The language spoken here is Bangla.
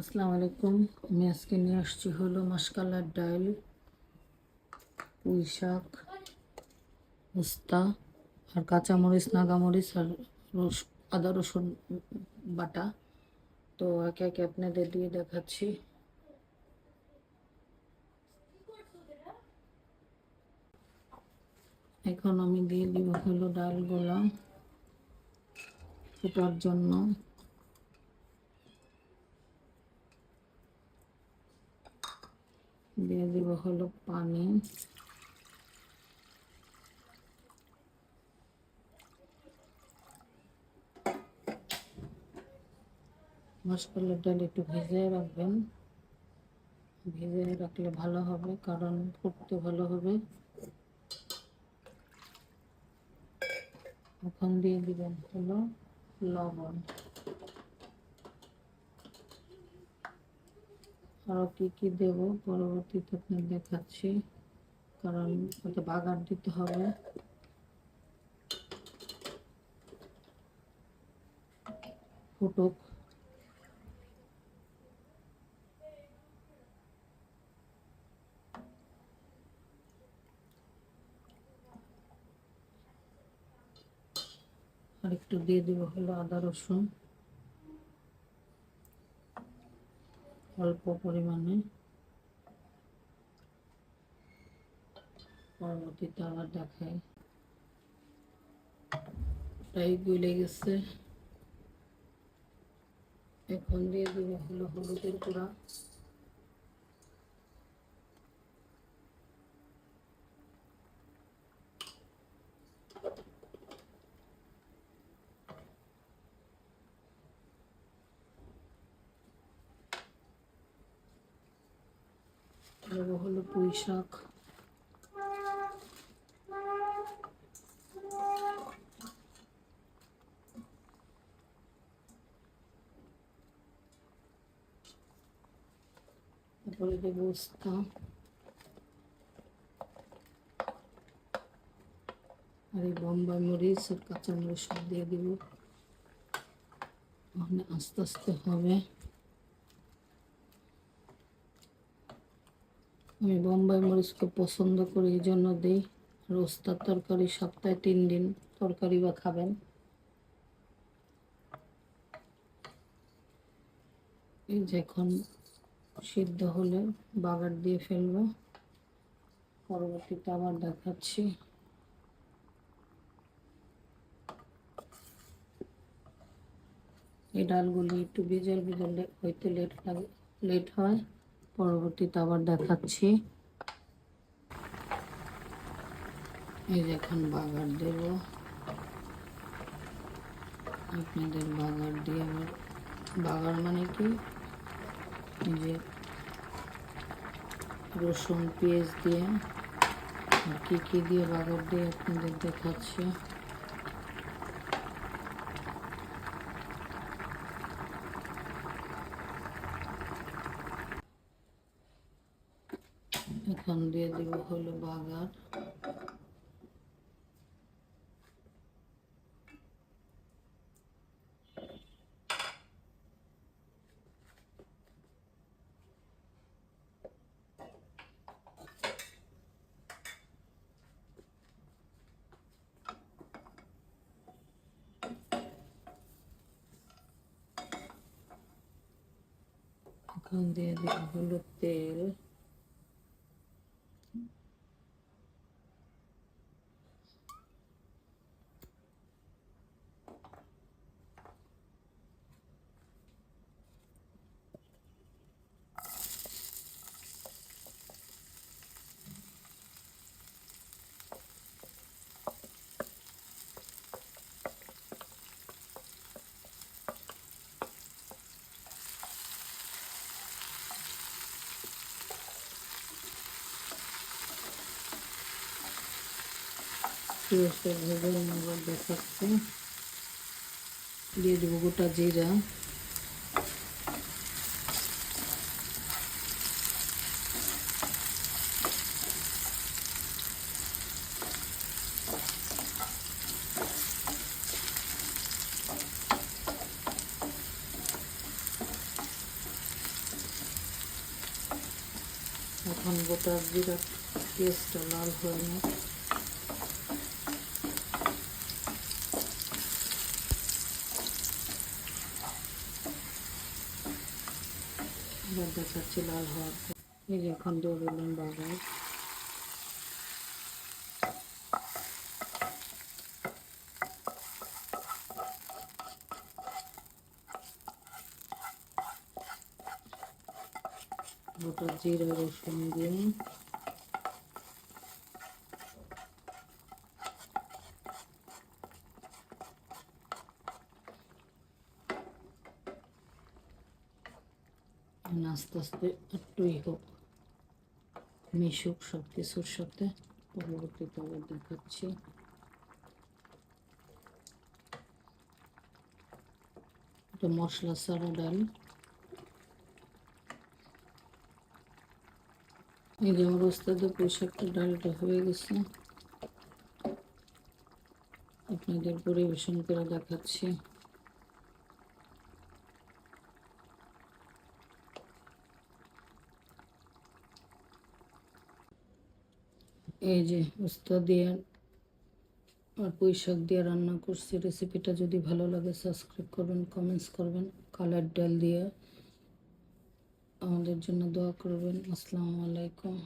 আসসালামু আলাইকুম। আমি আজকে নিয়ে আসছি হলো মাসকালার ডাল পুঁই শাক, উস্তা আর কাঁচামরিচ, নাগামরিচ আর রস, আদা, রসুন বাটা। তো একে একে আপনাদের দিয়ে দেখাচ্ছি। এখন আমি দিয়ে দিব হলো ডালগুলো ফোটার জন্য। দিয়ে দিব হলো পানি। মাসকলার ডাল একটু ভিজিয়ে রাখবেন। ভিজিয়ে রাখলে ভালো হবে, কারণ ফুটতে ভালো হবে। এখন দিয়ে দিবেন হলো লবণ। আরও কী কী দেবো পরবর্তীতে আপনার দেখাচ্ছি, কারণ ওটা বাগার দিতে হবে। ফুটুক। আর একটু দিয়ে দেবো হলো আদা রসুন। অল্প পরিমাণে। পরবর্তীতে আবার দেখাই। তাই গলে গেছে। এখন দিয়ে দেবো হলো হলুদের গুঁড়া। দেবো হলো পুঁই শাক। তারপরে দেবো উস্তা আর এই বোম্বাই মরিচ আর কাঁচা মরিচ সব দিয়ে দিব। ওখানে আস্তে আস্তে হবে। আমি বোম্বাই মরিচ খুব পছন্দ করি, এই জন্য দিই। রোস্তার তরকারি সপ্তাহে তিন দিন তরকারি বা খাবেন। এই যে এখন সিদ্ধ হলে বাগার দিয়ে ফেলব। পরবর্তীতে আবার দেখাচ্ছি। এই ডালগুলি একটু বিজল বিজল হইতে লেট লাগে লেট হয়। পরবর্তীতে আবার দেখাচ্ছি। এই যে এখন বাগার দেব। আপনাদের বাগার দিয়ে আবার বাগার মানে কি? যে রসুন, পেঁয়াজ দিয়ে। আর কী কী দিয়ে বাগার দিয়ে আপনাদের দেখাচ্ছি। এখন দিয়ে দিব হলো বাগার এখন দিয়ে দিব হলো তেল পেঁয়াজটা ভেজে নেব দেখাচ্ছি। দিয়ে দেবো গোটা জিরা। এখন গোটা জিরা পেঁয়াজটা লাল হয়ে না এবার দেখাচ্ছি লাল হওয়ার এই যে এখন দিলাম গোটা জিরা রসুন দিয়ে আস্তে আস্তে একটুই হোক মিশুক সব কিছুর সাথে পরবর্তীতে আবার দেখাচ্ছি। মশলা সারা ডাল। এই যে আমার ওস্তাদের পোশাকটা ডালটা হয়ে গেছে। আপনাদের পরিবেশন করে দেখাচ্ছি। এই যে, উস্তা দিয়ে আর পুঁই শাক দিয়ে রান্না করছি। রেসিপিটা যদি ভালো লাগে সাবস্ক্রাইব করবেন কমেন্টস করবেন কালার ডাল দিয়ে আমাদের জন্য দোয়া করবেন। আসসালামু আলাইকুম।